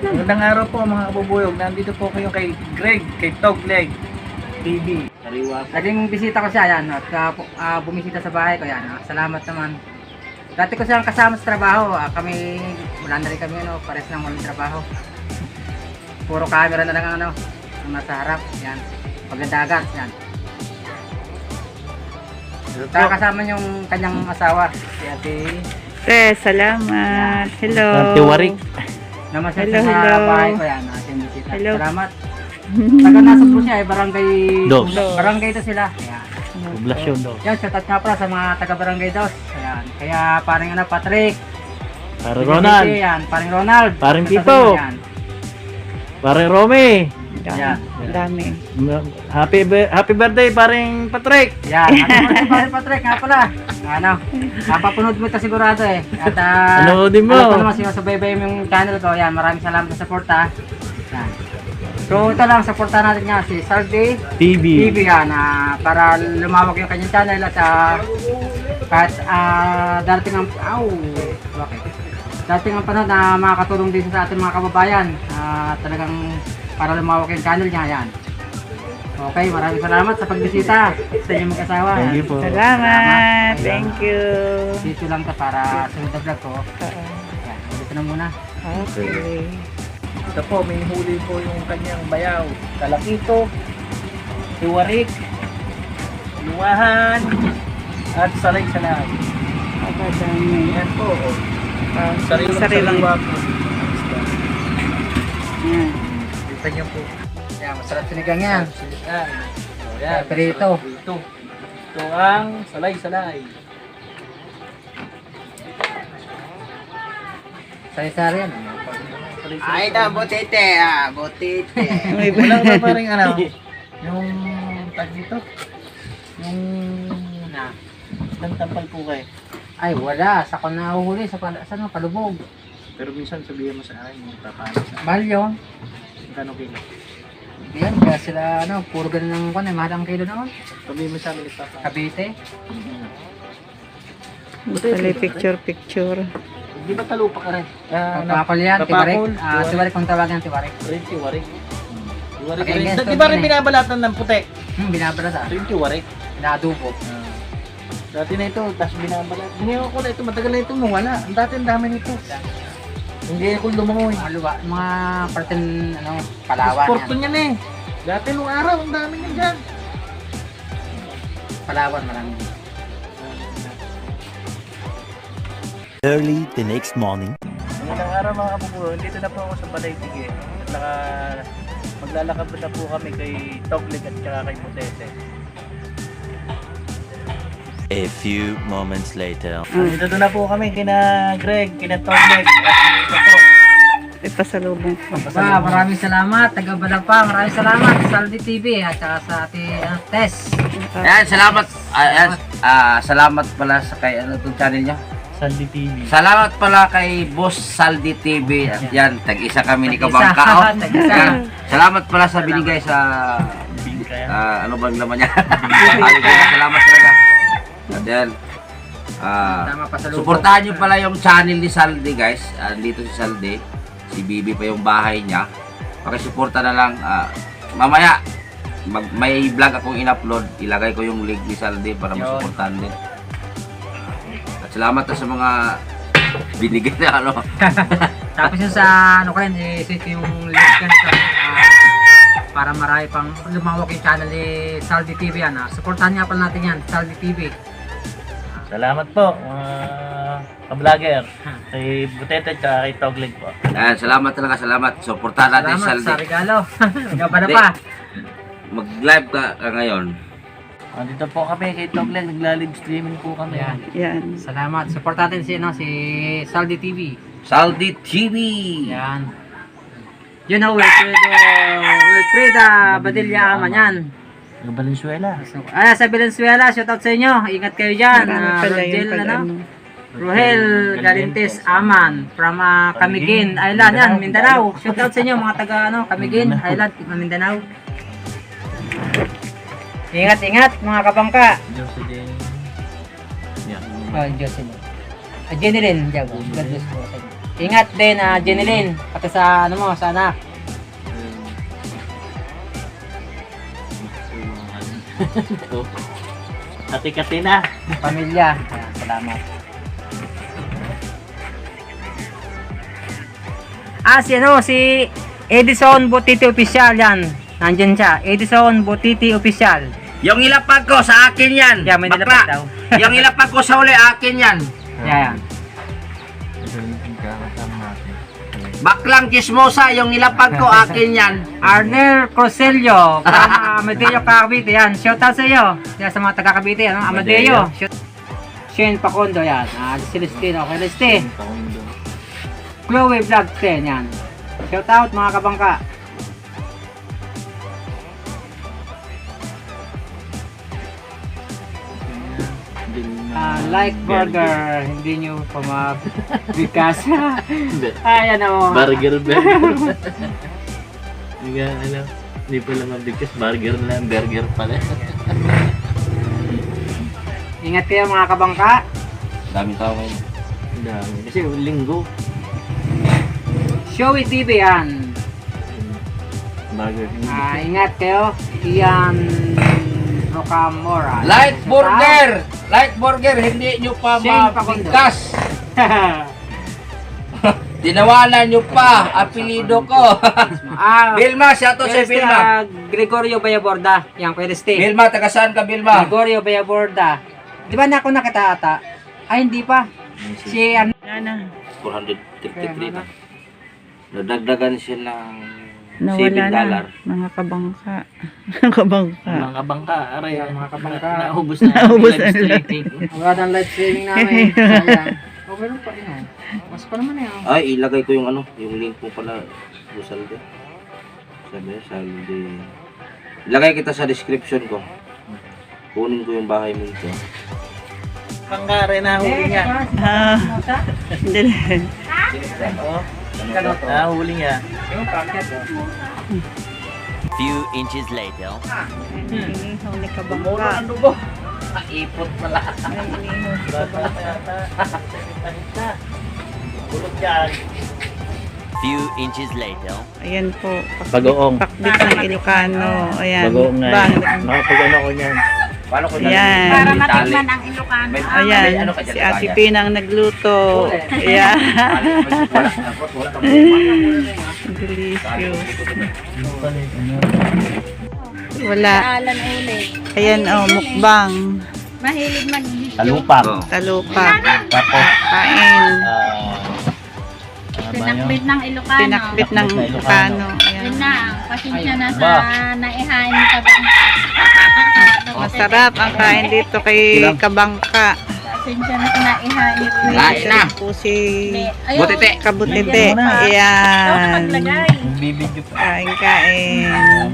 Magandang araw po mga kabubuyog. Nandito po kayo kay Greg, kay Togleg TV. Kariwa po. Naging bisita ko siya, yan, at uh, bumisita sa bahay ko, yan. ah. salamat naman. Dati ko siyang kasama sa trabaho, ah, kami, wala na rin kami, ano, pares ng walang trabaho. Puro camera na lang ang ano, ang nasa harap, yan. Pagdagat, yan. Saka kasama yung kanyang asawa, si Ate, Te, salamat. Hello. Ate Warik. Namasyal Hello, siya sa hello. bahay ko, yan, ating bisita. Hello. Salamat. Taga nasa po siya, eh, barangay, Dos. barangay ito sila. Yan. Poblasyon daw. Yan, shoutout nga pala sa mga taga Barangay Dos. Ayan. Kaya parang ano, Patrick. Para Pinipili, Yan, parang Ronald. Parang Shoutout Tito. sa Romy. Yan. Dami. Happy happy birthday paring Patrick. Ano pa parang Patrick nga pala. Ano, napapunod mo ito sigurado eh. At uh, Panoodin mo. Ano naman sinusubaybay mo yung channel ko. Yan, maraming salamat sa support ha. Yan. So ito lang, supportan natin nga si Saldi TV. TV yan ah, para lumawak yung kanyang channel at ah, kahit ah, darating ang aw bakit darating ang panahon na makakatulong din sa ating mga kababayan ah, talagang para lumawak yung channel niya yan okay maraming salamat sa pagbisita sa inyong mag-asawa Thank you po. Salamat. Thank you. dito lang to para sa vlog ko yan, dito na muna Okay. Ito po, may huli po yung kanyang bayaw. Kalakito, Iwarik, Luwahan, at Salay-Salay. Aba, dami. Yan po. oh. Ah, Sariling Sariling. sariwa po. Yan. Kita niyo po. yan, masarap sinigang yan Yan. So, yan. Prito. Prito. Ito ang salay-salay. sari-sari yan Salay-salay. ito butite ah May Walang ka pa rin ano, yung tag dito, yung na tampal po kayo. Ay, wala. Sa ko nahuhuli. Sa, pal- sa ano, palubog. Pero minsan sabihin mo sa akin, yung papaano sa Mahal yun. kano kilo. Yan, kaya sila, ano, puro ganun ng kwan, eh, mahal ang kilo naman. Sabihin mo sa amin, papaano. Cavite. Pala picture, picture. Di ba talupa ka rin? Ah, na, Papakol yan, Papakol, tiwarik. Ah, tiwarik. tiwarik kung tawagan tiwarik. rin tiwarik. Tiwarik Okay, rin. guys, Di ba rin to- binabalatan ng puti? Hmm, binabalat ah. Rin tiwarik. Inaadubo. Ah. Dati na ito, tapos binabalat. Hinihaw ko na ito, matagal na ito wala. Ang dati ang dami nito. Hindi ako lumangoy. Mga luwa, mga partin, ano, palawan Sporto yan. niyan eh. Dati nung araw, ang dami niyan dyan. Palawan, marami. Early the next morning. Magandang araw mga kapupulo. Dito na po ako sa Balay Tige. At naka, maglalakad na po kami kay Toglik at saka kay Mutete. A few moments later. Dito na po kami kina Greg, kina po. Ipasalubong ko. Ba, maraming salamat. Taga Balagpa, maraming salamat. Saldi TV at saka sa ate uh, Tess. Ayan, salamat. Ayan, ah, salamat pala sa kay ano itong channel niya. Sandy TV. Salamat pala kay Boss Saldi TV. At yan, tag-isa kami ni Tag-isa. Kabangka. Oh. Tag-isa. Yan. Salamat pala sa binigay sa ah, ano bang laman niya. salamat talaga. Yan. ah, sa suportahan niyo pala yung channel ni Saldi guys. Ah, dito si Saldi. Si Bibi pa yung bahay niya. Pakisuporta na lang. ah, mamaya, mag, may vlog akong in-upload. Ilagay ko yung link ni Saldi para masuportahan din. At salamat sa mga binigay na ano. Tapos yung sa ano ko rin, i-set yung link yan sa ah, para marami pang lumawak yung channel ni Saldi TV yan. Ah. Supportahan nga pala natin yan, Saldi TV. Salamat po mga ka-vlogger. Kay Butete at kay Toglik po. Ayan, salamat talaga, salamat. Suportahan natin si Salamat Saldi. sa regalo. Ikaw pa na pa. Mag-live ka, ka ngayon. Andito po kami kay Toglik. Nagla-live streaming po kami. Yan. Yan. Salamat. Support natin si, ano, si Saldi TV. Saldi TV! Yan. Yun ho, Wilfredo, Wilfreda Badilla Aman yan. Ng Valenzuela. So, ah, sa Valenzuela, shoutout sa inyo. Ingat kayo dyan. Marami Ah, Rogel, yung ano? Rohel Galintes Aman from uh, Camiguin Island yan, Mindanao. Shoutout sa inyo mga taga ano, Camiguin Island, Mindanao. Ingat, ingat mga kabangka. Jocelyn. Yan. Oh, Jocelyn. Ah, Jenny rin, Jago. God bless po sa inyo. Ingat din, ah, Jeneline. Pati sa, ano mo, sa anak. Kati-kati na. Pamilya. Ayan, salamat. Ah, si ano, si Edison Butiti Official yan. Nandyan siya. Edison Butiti Official. Yung ilapag ko, sa akin yan. Yeah, may Bakla. nilapag daw. yung ilapag ko sa uli, akin yan. Yan. Baklang chismosa, yung nilapag ko, akin yan. Arnel Croselio from Amadeo Cavite. Yan, shout out sa iyo. Yan sa mga taga Cavite, ano? Amadeo. Shout Shane Pacondo yan. Ah, Celestino. Okay, Celeste. Chloe Vlog 10 yan. Shout out mga kabangka. Ah, like burger, hindi nyo pa mabigas. Ayan o. Burger? Hindi nga, ano, hindi pala mabigkas. Burger na, burger pala. Ingat kayo mga kabangka. Daming tao ngayon. Dami. Kasi linggo. Showy TV yan. Burger. Ah, ingat kayo. Ian Rocamora. Light burger! Light burger, hindi nyo pa Shane mabigkas. Tinawanan nyo pa, apelido ko. ah, Bilma, siya to si Pwede Bilma. ah, Gregorio Bayaborda. Yan, pwede stay. Bilma, taga saan ka Bilma? Gregorio Bayaborda. Di ba na ako nakita ata? Ay, hindi pa. Si ano? Yan na. 433 na. Nadagdagan siya ng Nawala $7 na. Mga kabangka. kabangka. Mga bangka, aray. Mga kabangka. Na, naubos na. Naubos Live na. streaming. Wala ng live streaming namin. Okay lang pa rin. Mas pa naman yan. Ay, ilagay ko yung ano, yung link mo pala, Rosalde. Sabi, Salde. Ilagay kita sa description ko. Kunin ko yung bahay mo ito. Bangka, aray, nahuli niya. Ah. Hindi. Oo. Nahuli niya. Yung packet. Few inches later. Inihaw ni Bumuro kabangka. ang dugo. Ipot pala. Kabangka. yata. Sakit na. Bulog yan. Few inches later. Ayan po. Bagoong. pakbit ng Ilocano. Ayan. Bagoong nga. Nakapag ano ko niyan. Paano ko Yan. Para matikman ang Ilocano. May, Ayan. may ano ka dyan, Si Ate kaya? Pinang nagluto. Ayan. Delicious. Wala. Alan ulit. Ayan oh, mukbang. Mahilig mag Talupang. Oo. Talupa. Tapos, Kain. ah, ano ba yun? pinakbit ng Ilocano. Pinakbit ng Ilocano. Yun na, pasensya na sa naihain ni Kabang. Masarap ang kain dito kay Kabangka. Pasensya na sa naihain ni Kain na. Po si Butete. Na Ayan. maglagay. Bibidyo pa. Kain, kain.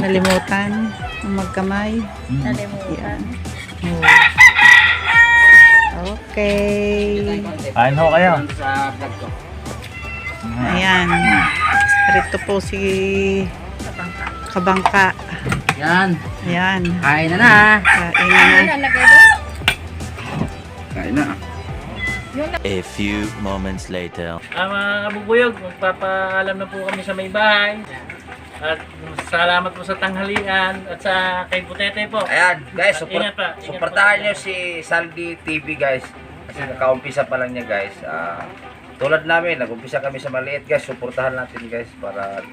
Nalimutan ang magkamay. Nalimutan. Oh. Okay. Kain ho kayo. Ayan. Rito po si Kabangka. Yan. Ayan. Kain na na. Kain na. Ano doon? Kain na. A few moments later. Ah, mga kabubuyog, magpapaalam na po kami sa may bahay. At salamat po sa tanghalian at sa kay Butete po. Ayan, guys, support, Ingat pa, ingat supportahan po. nyo si Saldi TV, guys. Kasi nakaumpisa pa lang niya, guys. Ah, tulad namin, nag-umpisa kami sa maliit, guys. Supportahan natin, guys, para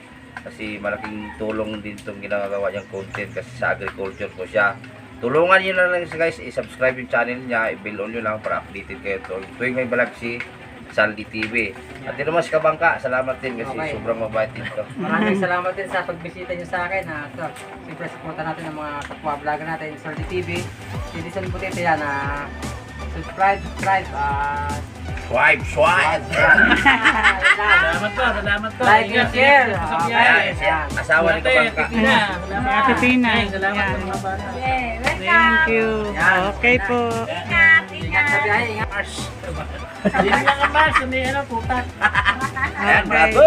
kasi malaking tulong din itong ginagawa niyang content kasi sa agriculture po siya. Tulungan niyo na lang, guys, i-subscribe yung channel niya, i-bill on nyo lang para updated kayo. Tuwing may balag si Saldi TV. At yun naman si Kabangka, salamat din kasi Okay. sobrang mabait din to. Maraming salamat din sa pagbisita niyo sa akin. Ha. So, siyempre supportan natin ang mga kapwa vlogger natin sa RD TV. Citizen Butete yan. ah, subscribe, subscribe. ah, Swipe, swipe! Salamat po, salamat po. like and Ingat, share. ingat po sa Okay. biyahe. Ayan, siya, asawa ni Ate, Kabangka. Ate. Si Pina. Ay, Salamat Yan. mga bata. Thank you. Okay po. Ingat, Ingat sa biyahe. Ingat. Hindi lang ang mas, may ano, putak. Ayan, bravo!